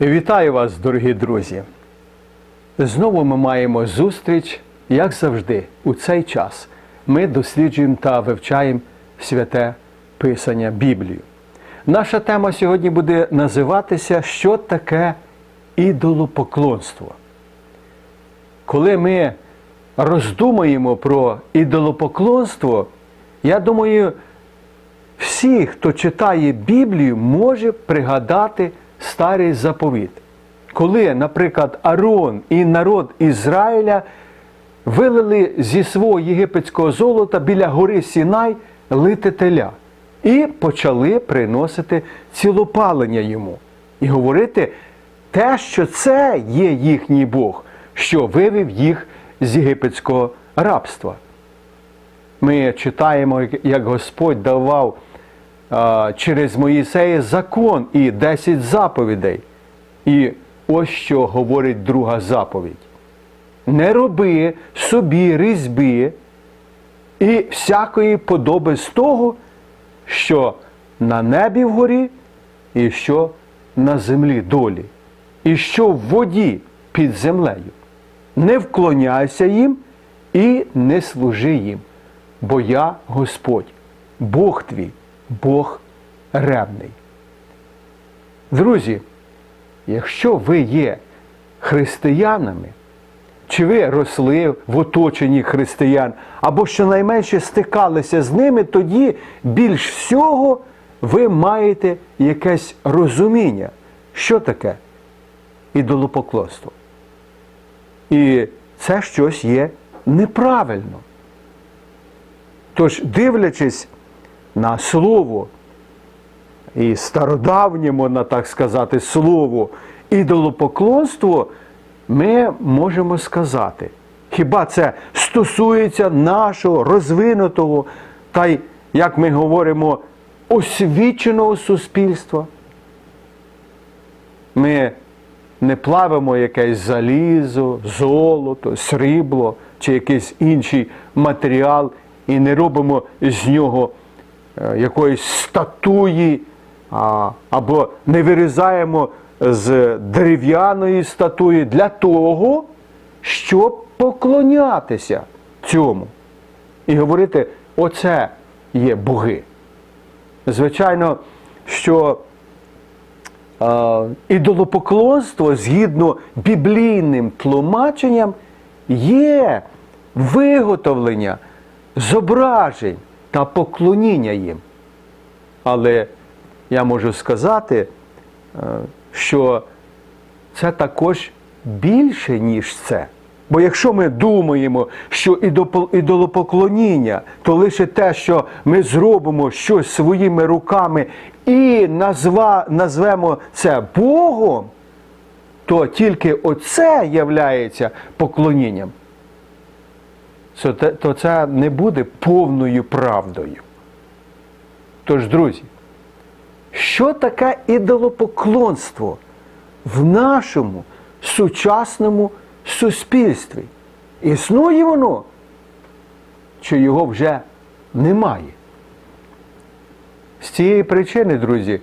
Вітаю вас, дорогі друзі! Знову ми маємо зустріч, як завжди, у цей час. Ми досліджуємо та вивчаємо святе Писання Біблію. Наша тема сьогодні буде називатися Що таке ідолопоклонство. Коли ми роздумуємо про ідолопоклонство, я думаю, всі, хто читає Біблію, може пригадати старий заповіт. Коли, наприклад, Арон і народ Ізраїля вилили зі свого єгипетського золота біля гори Сінай лити і почали приносити цілопалення йому і говорити те, що це є їхній Бог, що вивів їх з єгипетського рабства. Ми читаємо, як Господь давав через Моїсея закон і 10 заповідей. І ось що говорить друга заповідь. Не роби собі різьби і всякої подоби з того, що на небі вгорі, і що на землі долі, і що в воді під землею. Не вклоняйся їм і не служи їм, бо я Господь, Бог твій, Бог ревний. Друзі, якщо ви є християнами, чи ви росли в оточенні християн, або щонайменше стикалися з ними, тоді більш всього ви маєте якесь розуміння, що таке ідолопоклонство. І це щось є неправильно. Тож, дивлячись на слово і стародавнє, можна так сказати, слово ідолопоклонство, ми можемо сказати, хіба це стосується нашого розвинутого та й, як ми говоримо, освіченого суспільства? Ми не плавимо якесь залізо, золото, срібло чи якийсь інший матеріал і не робимо з нього якоїсь статуї, або не вирізаємо з дерев'яної статуї для того, щоб поклонятися цьому. І говорити, оце є боги. Звичайно, що е, ідолопоклонство згідно біблійним тлумаченням є виготовлення зображень та поклоніння їм. Але я можу сказати, е, що це також більше, ніж це. Бо якщо ми думаємо, що ідолопоклоніння то лише те, що ми зробимо щось своїми руками і назва, назвемо це Богом, то тільки оце являється поклонінням. То це не буде повною правдою. Тож, друзі, що таке ідолопоклонство в нашому сучасному суспільстві? Існує воно? Чи його вже немає? З цієї причини, друзі,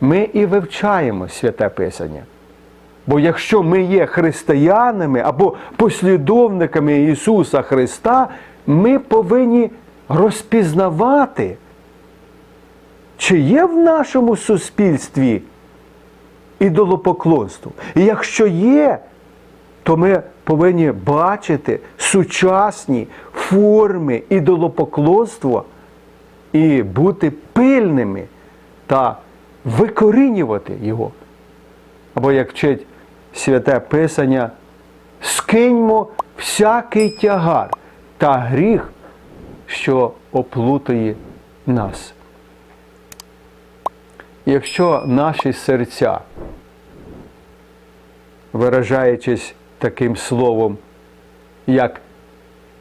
ми і вивчаємо святе Писання. Бо якщо ми є християнами або послідовниками Ісуса Христа, ми повинні розпізнавати, чи є в нашому суспільстві ідолопоклонство. І якщо є, то ми повинні бачити сучасні форми ідолопоклонства і бути пильними та викорінювати його. Або як вчить святе Писання, скиньмо всякий тягар та гріх, що оплутує нас. Якщо наші серця, виражаючись таким словом, як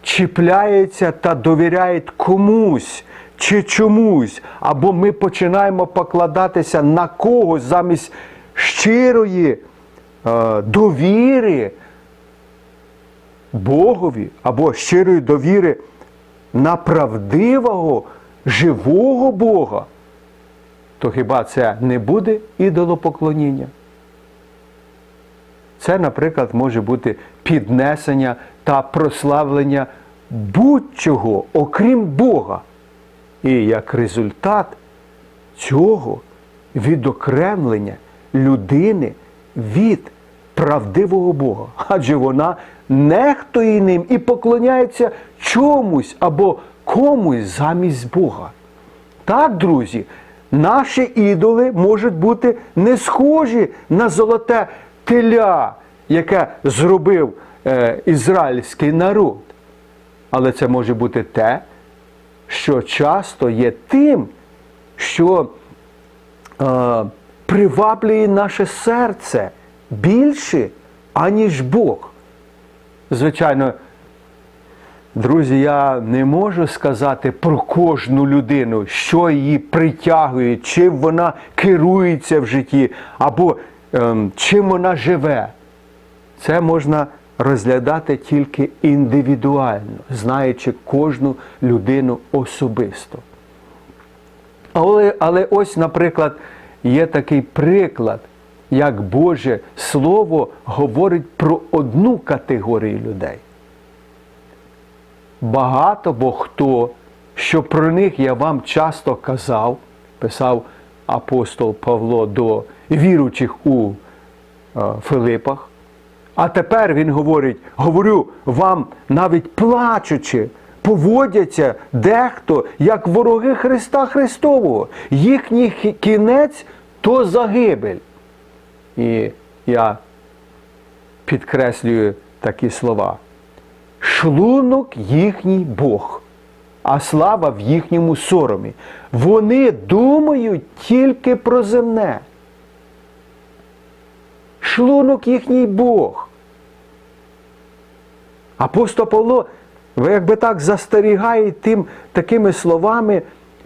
чіпляється та довіряють комусь чи чомусь, або ми починаємо покладатися на когось замість щирої довіри Богові, або щирої довіри на правдивого, живого Бога, то хіба це не буде ідолопоклоніння? Це, наприклад, може бути піднесення та прославлення будь-чого, окрім Бога. І як результат цього відокремлення людини від правдивого Бога. Адже вона нехтує ним і поклоняється чомусь або комусь замість Бога. Так, друзі, наші ідоли можуть бути не схожі на золоте теля, яке зробив е, ізраїльський народ. Але це може бути те, що часто є тим, що е, приваблює наше серце більше, аніж Бог. Звичайно, друзі, я не можу сказати про кожну людину, що її притягує, чим вона керується в житті, або ем, чим вона живе. Це можна розглядати тільки індивідуально, знаючи кожну людину особисто. Але, але ось, наприклад, є такий приклад, як Боже Слово говорить про одну категорію людей. Багато бо хто, що про них я вам часто казав, писав апостол Павло до віручих у е, Филипах. А тепер він говорить: говорю вам, навіть плачучи, поводяться дехто як вороги Христа Христового. Їхній кінець то загибель. І я підкреслюю такі слова. Шлунок їхній Бог, а слава в їхньому соромі. Вони думають тільки про земне. Шлунок їхній Бог. Апостол Павло, ви якби так застерігає тим такими словами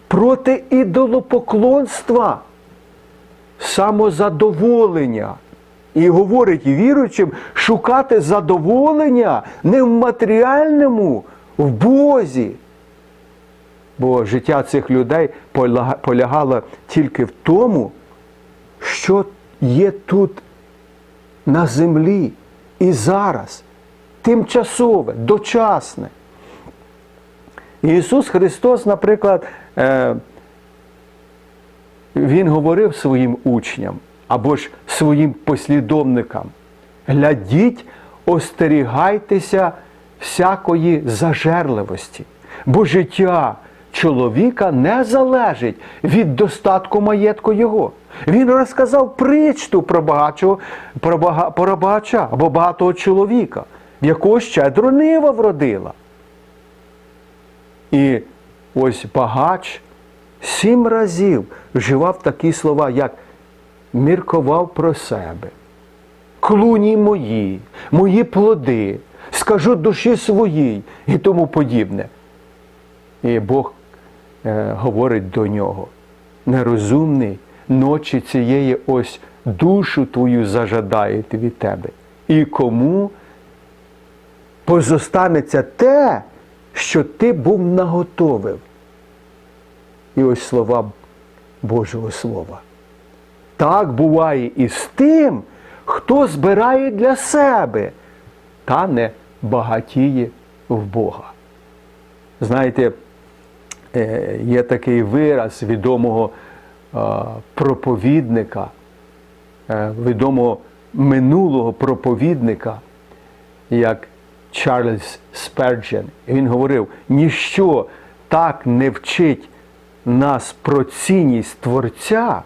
проти ідолопоклонства, самозадоволення. І говорить віруючим шукати задоволення не в матеріальному, в Бозі. Бо життя цих людей полягало тільки в тому, що є тут на землі і зараз, тимчасове, дочасне. Ісус Христос, наприклад, е, Він говорив своїм учням або ж своїм послідовникам: глядіть, остерігайтеся всякої зажерливості, бо життя чоловіка не залежить від достатку маєтку його. Він розказав притчу про багачого, про, бага, про багача або багатого чоловіка, якого щедро нива вродила. І ось багач сім разів вживав такі слова, як міркував про себе. Клуні мої, мої плоди, скажу душі своїй і тому подібне. І Бог е, говорить до нього, нерозумний, ночі цієї ось душу твою зажадає від тебе. І кому позостанеться те, що ти був наготовив. І ось слова Божого Слова. Так буває і з тим, хто збирає для себе, та не багатіє в Бога. Знаєте, е, є такий вираз відомого е, проповідника, е, відомого минулого проповідника, як Чарльз Сперджен. Він говорив: ніщо так не вчить нас про цінність Творця,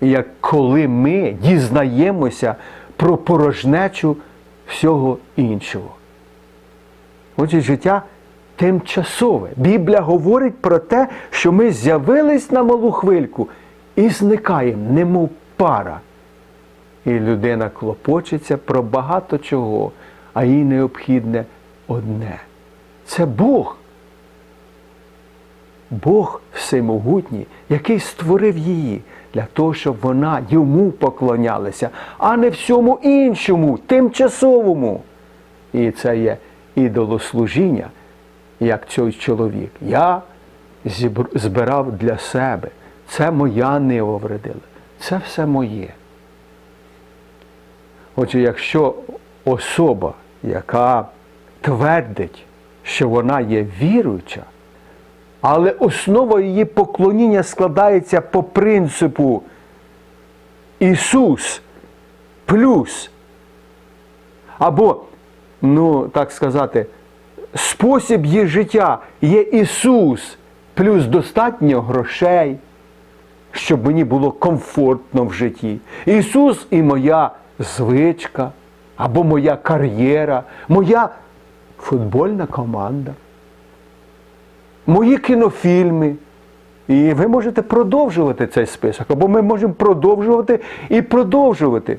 як коли ми дізнаємося про порожнечу всього іншого. Отже, життя тимчасове. Біблія говорить про те, що ми з'явились на малу хвильку і зникаємо, немов пара. І людина клопочеться про багато чого, а їй необхідне одне. Це Бог. Бог всемогутній, який створив її для того, щоб вона йому поклонялася, а не всьому іншому, тимчасовому. І це є ідолослужіння, як цей чоловік. Я збирав для себе. Це моя нива вредила. Це все моє. Отже, якщо особа, яка твердить, що вона є віруюча, але основа її поклоніння складається по принципу Ісус плюс, або, ну так сказати, спосіб її життя є Ісус, плюс достатньо грошей, щоб мені було комфортно в житті. Ісус і моя звичка, або моя кар'єра, моя футбольна команда, мої кінофільми. І ви можете продовжувати цей список, або ми можемо продовжувати і продовжувати.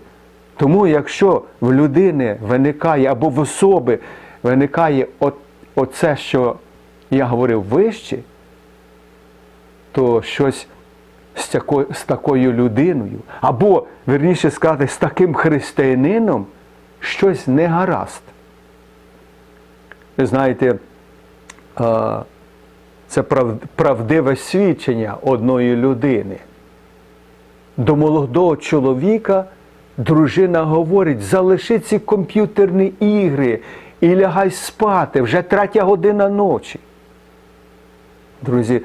Тому, якщо в людини виникає або в особи виникає от, оце, що я говорив вище, то щось з, тако, з такою людиною, або, верніше сказати, з таким християнином щось не гаразд. Ви знаєте, це правдиве свідчення одної людини. До молодого чоловіка дружина говорить: залиши ці комп'ютерні ігри і лягай спати, вже третя година ночі. Друзі,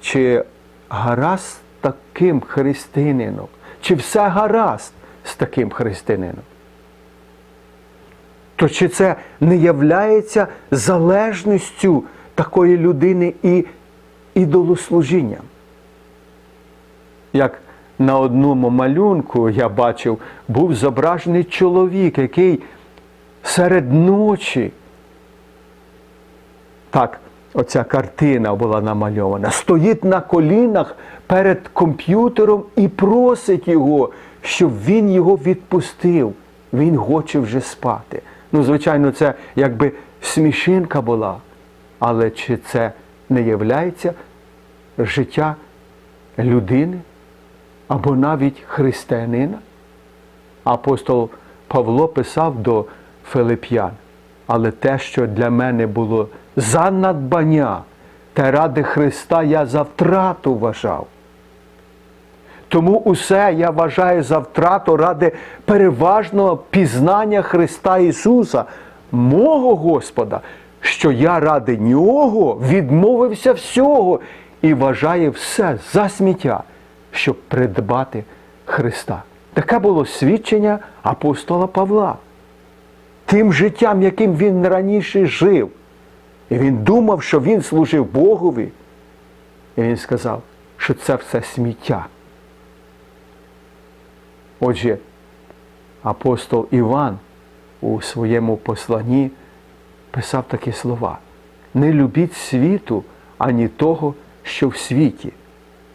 чи гаразд таким християнином? Чи все гаразд з таким християнином? То чи це не являється залежністю такої людини і ідолослужінням? Як на одному малюнку я бачив, був зображений чоловік, який серед ночі, так, оця картина була намальована, стоїть на колінах перед комп'ютером і просить його, щоб він його відпустив. Він хоче вже спати. Ну, звичайно, це якби смішинка була. Але чи це не являється життя людини або навіть християнина? Апостол Павло писав до Филип'ян, але те, що для мене було за надбання, те ради Христа я за втрату вважав. Тому усе я вважаю за втрату ради переважного пізнання Христа Ісуса, мого Господа, що я ради Нього відмовився всього і вважаю все за сміття, щоб придбати Христа. Таке було свідчення апостола Павла. Тим життям, яким він раніше жив. І він думав, що він служив Богові. І він сказав, що це все сміття. Отже, апостол Іван у своєму посланні писав такі слова: не любіть світу, ані того, що в світі.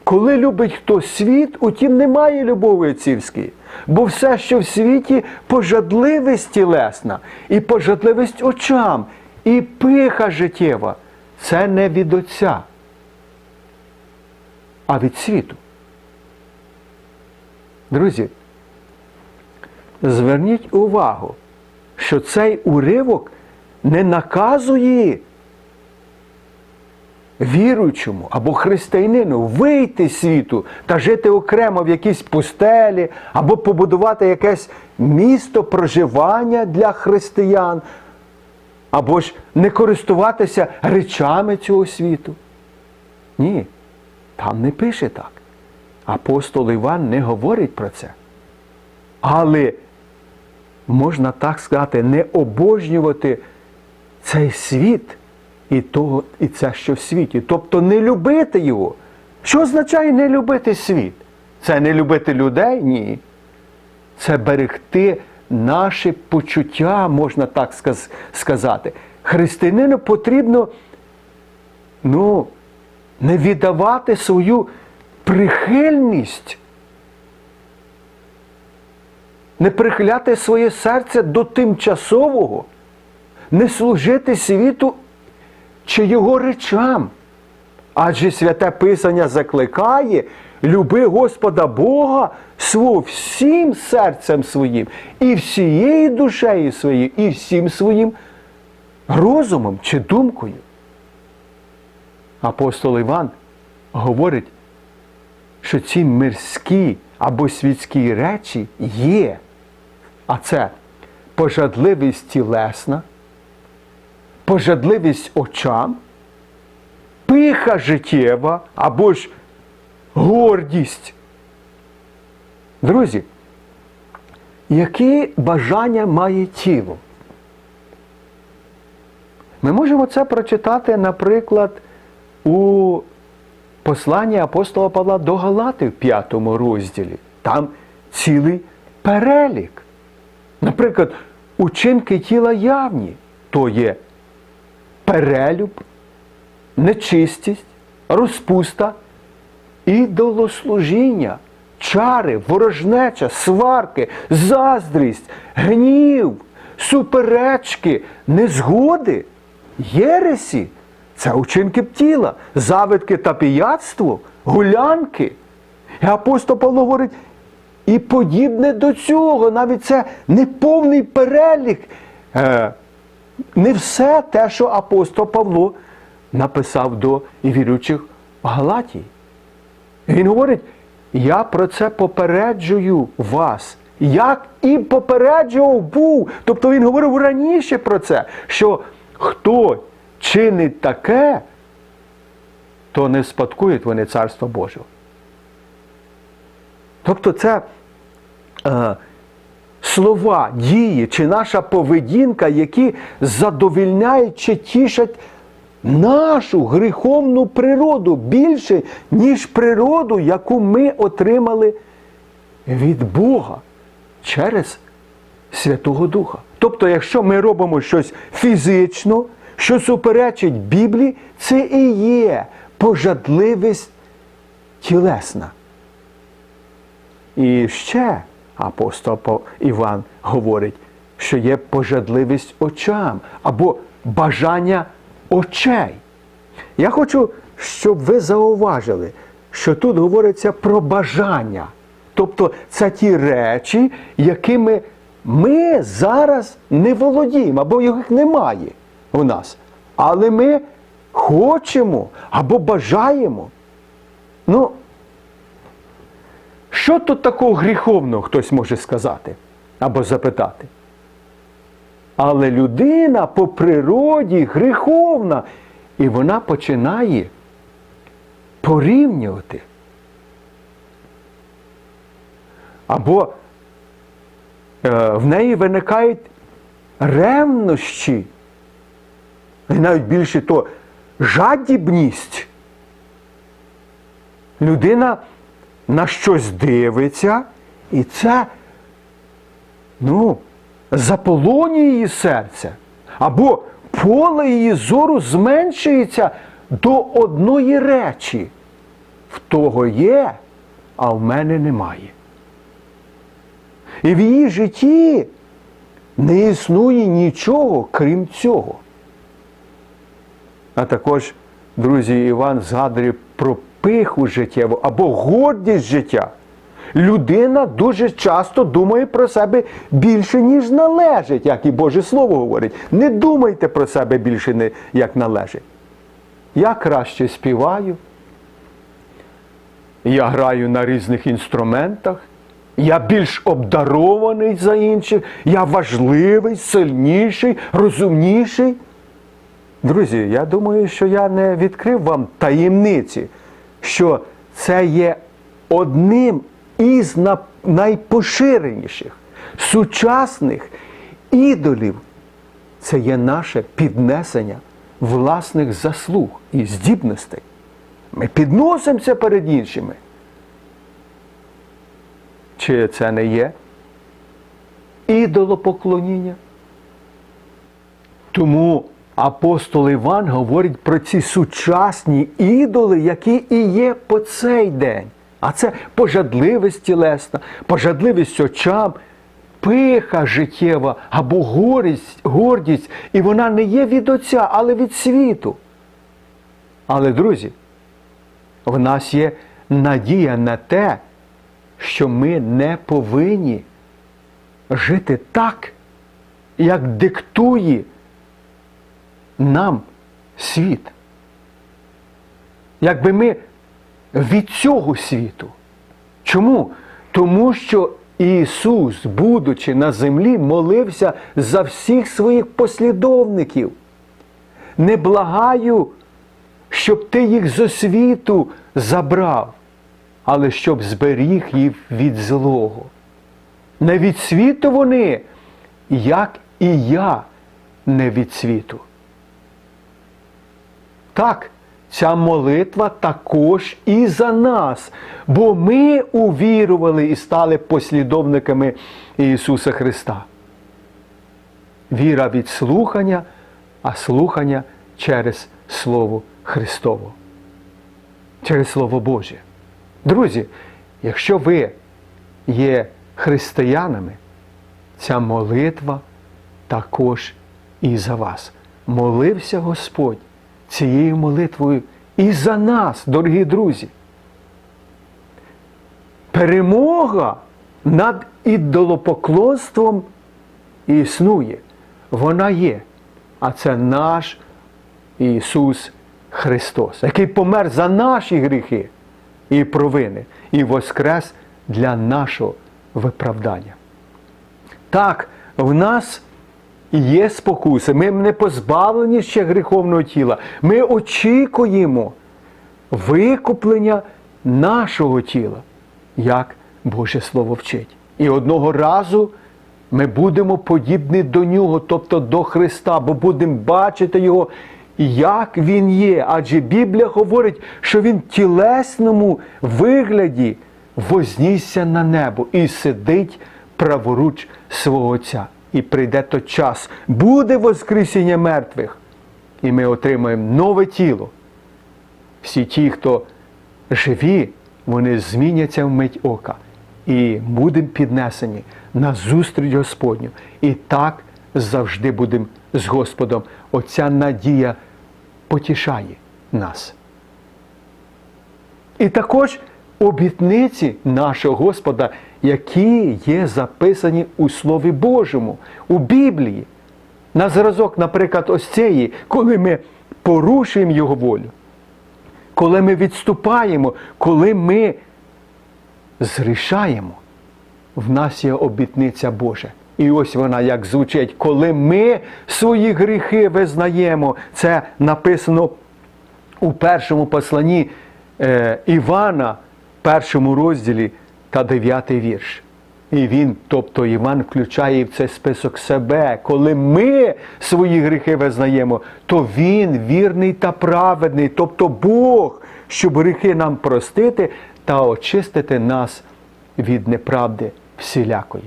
Коли любить хто світ, утім немає любові отцівської, бо все, що в світі, пожадливість тілесна, і пожадливість очам, і пиха життєва, це не від Отця, а від світу. Друзі, зверніть увагу, що цей уривок не наказує віруючому або християнину вийти з світу та жити окремо в якійсь пустелі, або побудувати якесь місто проживання для християн, або ж не користуватися речами цього світу. Ні, там не пише так. Апостол Іван не говорить про це. Але можна так сказати, не обожнювати цей світ і того, і це, що в світі. Тобто не любити його. Що означає не любити світ? Це не любити людей? Ні. Це берегти наші почуття, можна так сказ- сказати. Християнину потрібно ну, не віддавати свою прихильність, не прихиляти своє серце до тимчасового, не служити світу чи його речам. Адже святе Писання закликає люби Господа Бога свого всім серцем своїм, і всією душею своєю, і всім своїм розумом чи думкою. Апостол Іван говорить, що ці мирські або світські речі є, А це пожадливість тілесна, пожадливість очам, пиха життєва або ж гордість. Друзі, які бажання має тіло? Ми можемо це прочитати, наприклад, у посланні апостола Павла до Галати в п'ятому розділі. Там цілий перелік. Наприклад, учинки тіла явні то є перелюб, нечистість, розпуста, ідолослужіння, чари, ворожнеча, сварки, заздрість, гнів, суперечки, незгоди, єресі. Це учинки тіла, завидки та пияцтво, гулянки. І апостол Павло говорить, і подібне до цього, навіть це не повний перелік, е, не все те, що апостол Павло написав до віруючих в Галатії. Він говорить, я про це попереджую вас. Як і попереджував був. Тобто він говорив раніше про це, що хто чинить таке, то не спадкують вони Царство Божого. Тобто це слова, дії чи наша поведінка, які задовільняють чи тішать нашу гріховну природу більше, ніж природу, яку ми отримали від Бога через Святого Духа. Тобто, якщо ми робимо щось фізично, що суперечить Біблії, це і є пожадливість тілесна. І ще апостол Іван говорить, що є пожадливість очам або бажання очей. Я хочу, щоб ви зауважили, що тут говориться про бажання. Тобто це ті речі, якими ми зараз не володіємо, або їх немає у нас. Але ми хочемо або бажаємо. Ну, що тут такого гріховного хтось може сказати або запитати? Але людина по природі гріховна, і вона починає порівнювати. Або е, в неї виникають ревнощі, і навіть більше то жадібність. Людина на щось дивиться, і це, ну, заполонює її серце. Або поле її зору зменшується до одної речі. В того є, а в мене немає. І в її житті не існує нічого, крім цього. А також, друзі, Іван згадує про пиху життєву або гордість життя. Людина дуже часто думає про себе більше, ніж належить, як і Боже Слово говорить. Не думайте про себе більше, як належить. Я краще співаю, я граю на різних інструментах, я більш обдарований за інших, я важливий, сильніший, розумніший. Друзі, я думаю, що я не відкрив вам таємниці, що це є одним із найпоширеніших сучасних ідолів. Це є наше піднесення власних заслуг і здібностей. Ми підносимося перед іншими. Чи це не є ідолопоклоніння? Тому апостол Іван говорить про ці сучасні ідоли, які і є по цей день. А це пожадливість тілесна, пожадливість очам, пиха життєва або гордість, гордість, і вона не є від Отця, але від світу. Але, друзі, в нас є надія на те, що ми не повинні жити так, як диктує нам світ. Якби ми від цього світу. Чому? Тому що Ісус, будучи на землі, молився за всіх своїх послідовників. Не благаю, щоб ти їх з освіту забрав, але щоб зберіг їх від злого. Не від світу вони, як і я не від світу. Так, ця молитва також і за нас, бо ми увірували і стали послідовниками Ісуса Христа. Віра від слухання, а слухання через Слово Христово, через Слово Боже. Друзі, якщо ви є християнами, ця молитва також і за вас. Молився Господь цією молитвою і за нас, дорогі друзі. Перемога над ідолопоклонством існує. Вона є. А це наш Ісус Христос, який помер за наші гріхи і провини, і воскрес для нашого виправдання. Так, в нас є спокуси, ми не позбавлені ще гріховного тіла. Ми очікуємо викуплення нашого тіла, як Боже Слово вчить. І одного разу ми будемо подібні до Нього, тобто до Христа, бо будемо бачити Його, як Він є. Адже Біблія говорить, що Він в тілесному вигляді вознісся на небо і сидить праворуч свого Отця. І прийде той час, буде Воскресіння мертвих, і ми отримаємо нове тіло. Всі ті, хто живі, вони зміняться в мить ока і будемо піднесені на зустріч Господню. І так завжди будемо з Господом. Оця надія потішає нас. І також обітниці нашого Господа, які є записані у Слові Божому, у Біблії. На зразок, наприклад, ось цієї, коли ми порушуємо Його волю, коли ми відступаємо, коли ми зрішаємо, в нас є обітниця Божа. І ось вона як звучить, коли ми свої гріхи визнаємо, це написано у першому посланні е, Івана, першому розділі та дев'ятий вірш. І він, тобто Іван, включає в цей список себе. Коли ми свої гріхи визнаємо, то Він вірний та праведний, тобто Бог, щоб гріхи нам простити та очистити нас від неправди всілякої.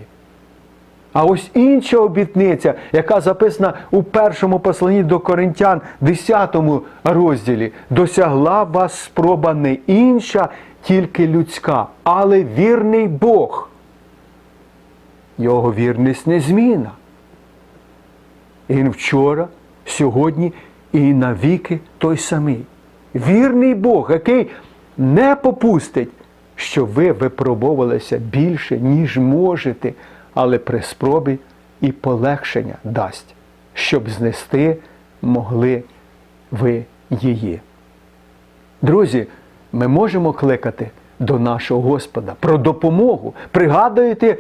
А ось інша обітниця, яка записана у першому посланні до Коринтян, 10 розділі, досягла вас спроба не інша, тільки людська, але вірний Бог. Його вірність незмінна. Він вчора, сьогодні і навіки той самий. Вірний Бог, який не попустить, що ви випробовувалися більше, ніж можете, але при спробі і полегшення дасть, щоб знести могли ви її. Друзі, ми можемо кликати до нашого Господа про допомогу. Пригадуєте,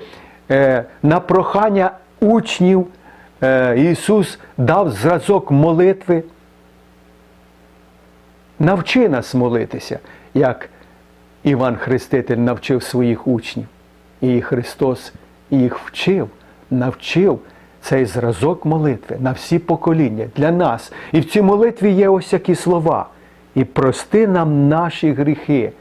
е, на прохання учнів е, Ісус дав зразок молитви. Навчи нас молитися, як Іван Хреститель навчив своїх учнів. І Христос їх вчив, навчив цей зразок молитви на всі покоління для нас. І в цій молитві є ось які слова. І прости нам наші гріхи,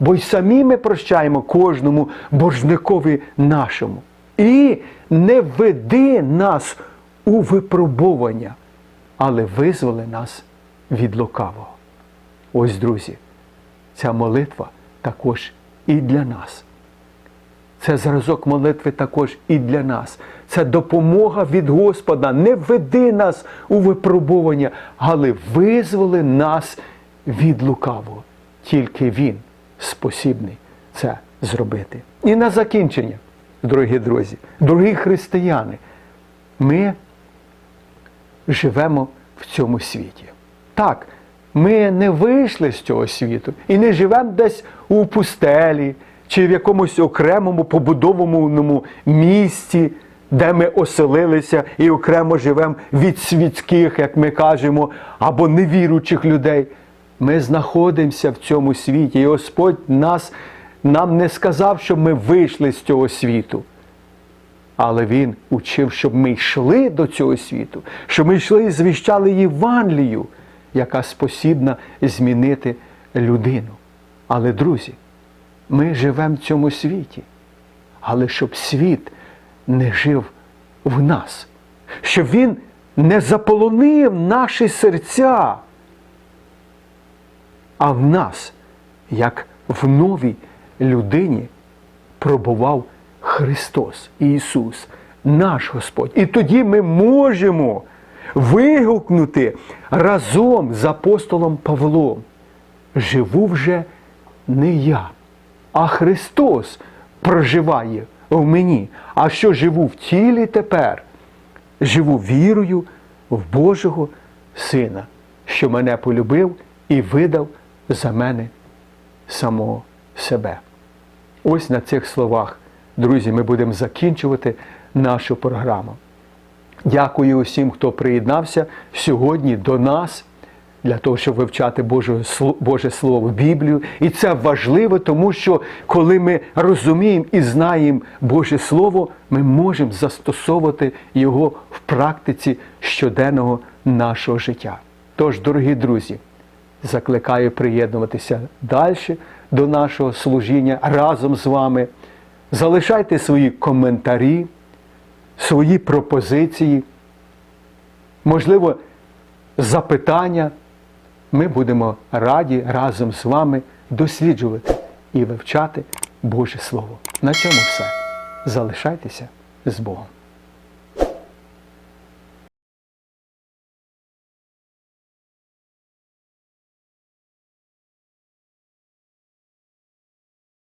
бо й самі ми прощаємо кожному божникові нашому. І не веди нас у випробування, але визволи нас від лукавого. Ось, друзі, ця молитва також і для нас. Це зразок молитви також і для нас. Це допомога від Господа. Не веди нас у випробування, але визволи нас від лукавого. Тільки Він спосібний це зробити. І на закінчення, дорогі друзі, дорогі християни, ми живемо в цьому світі. Так, ми не вийшли з цього світу і не живемо десь у пустелі, чи в якомусь окремому побудованому місті, де ми оселилися і окремо живемо від світських, як ми кажемо, або невіруючих людей. Ми знаходимося в цьому світі, і Господь нас, нам не сказав, щоб ми вийшли з цього світу. Але Він учив, щоб ми йшли до цього світу, щоб ми йшли і звіщали Євангелію, яка спосібна змінити людину. Але, друзі, ми живемо в цьому світі, але щоб світ не жив в нас, щоб він не заполонив наші серця, а в нас, як в новій людині, пробував Христос Ісус, наш Господь. І тоді ми можемо вигукнути разом з апостолом Павлом. Живу вже не я, а Христос проживає в мені. А що живу в тілі тепер? Живу вірою в Божого Сина, що мене полюбив і видав за мене самого себе. Ось на цих словах, друзі, ми будемо закінчувати нашу програму. Дякую усім, хто приєднався сьогодні до нас для того, щоб вивчати Боже, Боже Слово Біблію. І це важливо, тому що коли ми розуміємо і знаємо Боже Слово, ми можемо застосовувати його в практиці щоденного нашого життя. Тож, дорогі друзі, закликаю приєднуватися далі до нашого служіння разом з вами. Залишайте свої коментарі, свої пропозиції, можливо, запитання. Ми будемо раді разом з вами досліджувати і вивчати Боже Слово. На цьому все. Залишайтеся з Богом.